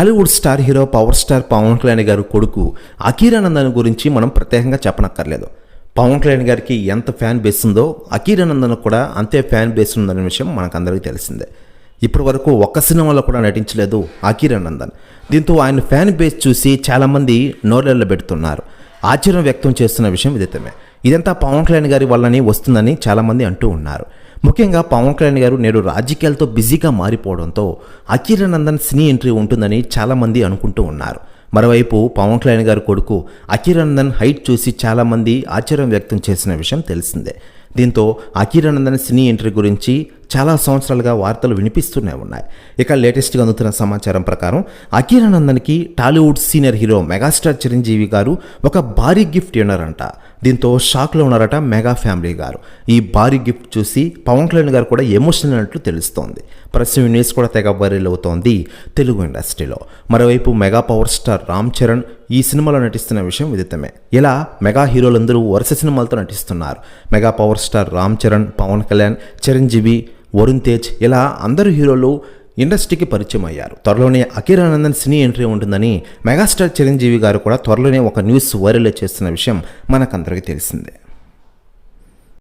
Tollywood star hero power star Pawan Kalyan garu కొడుకు అకీరానందన్ గురించి మనం ప్రత్యేకంగా చెప్పనక్కర్లేదు. పవన్ కళ్యాణ్ గారికి ఎంత ఫ్యాన్ బేస్ ఉందో అకీరానందన్ కూడా అంతే ఫ్యాన్ బేస్ ఉందనే విషయం మనకందరికీ తెలిసిందే. ఇప్పటి వరకు ఒక్క సినిమాలో కూడా నటించలేదు అకీరానందన్ దీంతో ఆయన ఫ్యాన్ బేస్ చూసి చాలామంది నోరెళ్ళ పెడుతున్నారు. ఆశ్చర్యం వ్యక్తం చేస్తున్న విషయం విదితమే ఇదంతా పవన్ కళ్యాణ్ గారి వల్లనే వస్తుందని చాలామంది అంటూ ఉన్నారు. ముఖ్యంగా పవన్ కళ్యాణ్ గారు నేడు రాజకీయాలతో బిజీగా మారిపోవడంతో అకిరానందన్ సినీ ఎంట్రీ ఉంటుందని చాలామంది అనుకుంటూ ఉన్నారు. మరోవైపు పవన్ కళ్యాణ్ గారి కొడుకు అకిరానందన్ హైట్ చూసి చాలామంది ఆశ్చర్యం వ్యక్తం చేసిన విషయం తెలిసిందే. దీంతో అకిరానందన్ సినీ ఎంట్రీ గురించి చాలా సంవత్సరాలుగా వార్తలు వినిపిస్తూనే ఉన్నాయి. ఇక లేటెస్ట్గా అందుతున్న సమాచారం ప్రకారం అకిరానందన్కి Tollywood senior hero megastar Chiranjeevi garu ఒక భారీ గిఫ్ట్ ఇవ్వనారంట. దీంతో షాక్లో ఉన్నారట మెగా ఫ్యామిలీ గారు. ఈ భారీ గిఫ్ట్ చూసి పవన్ కళ్యాణ్ గారు కూడా ఎమోషనల్ అయినట్లు తెలుస్తోంది. ప్రస్తుతం న్యూస్ కూడా తెగ వైరల్ అవుతోంది తెలుగు ఇండస్ట్రీలో. మరోవైపు mega power star Ram Charan ఈ సినిమాలో నటిస్తున్న విషయం విదితమే. ఇలా మెగా హీరోలందరూ వరుస సినిమాలతో నటిస్తున్నారు. Mega power star Ram Charan Pawan Kalyan Chiranjeevi Varun Tej ఇలా అందరు హీరోలు ఇండస్ట్రీకి పరిచయం అయ్యారు త్వరలోనే అఖిరానందన్ సినీ ఎంట్రీ ఉంటుందని మెగాస్టార్ చిరంజీవి గారు కూడా త్వరలోనే ఒక న్యూస్ వైరల్ చేస్తున్న విషయం మనకందరికీ తెలిసిందే.